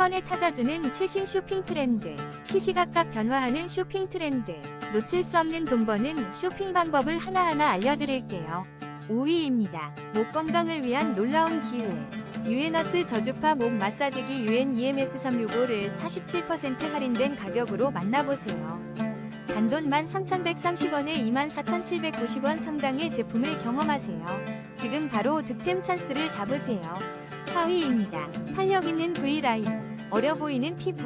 번에 찾아주는 최신 쇼핑 트렌드, 시시각각 변화하는 쇼핑 트렌드, 놓칠 수 없는 돈 버는 쇼핑 방법을 하나하나 알려드릴게요. 5위입니다. 목 건강을 위한 놀라운 기회. 유에너스 저주파 목 마사지기 유엔 EMS 365를 47% 할인된 가격으로 만나보세요. 단돈 13,130원에 24,790원 상당의 제품을 경험하세요. 지금 바로 득템 찬스를 잡으세요. 4위입니다. 탄력 있는 V라인, 어려 보이는 피부,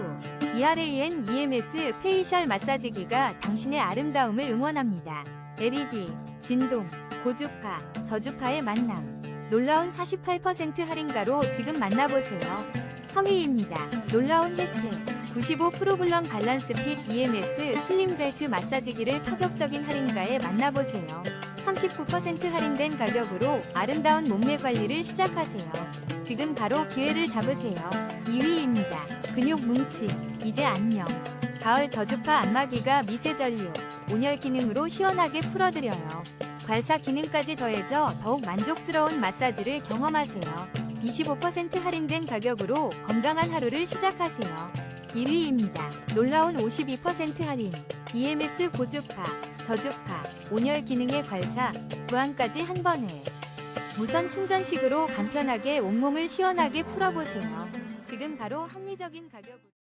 ERAN EMS 페이셜 마사지기가 당신의 아름다움을 응원합니다. LED, 진동, 고주파, 저주파의 만남. 놀라운 48% 할인가로 지금 만나보세요. 3위입니다. 놀라운 혜택. 95 프로블럼 밸런스 핏 EMS 슬림 벨트 마사지기를 파격적인 할인가에 만나보세요. 39% 할인된 가격으로 아름다운 몸매 관리를 시작하세요. 지금 바로 기회를 잡으세요. 2위입니다. 근육 뭉침, 이제 안녕. 가을 저주파 안마기가 미세 전류, 온열 기능으로 시원하게 풀어드려요. 괄사 기능까지 더해져 더욱 만족스러운 마사지를 경험하세요. 25% 할인된 가격으로 건강한 하루를 시작하세요. 1위입니다. 놀라운 52% 할인. EMS 고주파, 저주파, 온열 기능의 괄사, 부항까지 한 번에. 무선 충전식으로 간편하게 온몸을 시원하게 풀어보세요. 지금 바로 합리적인 가격으로.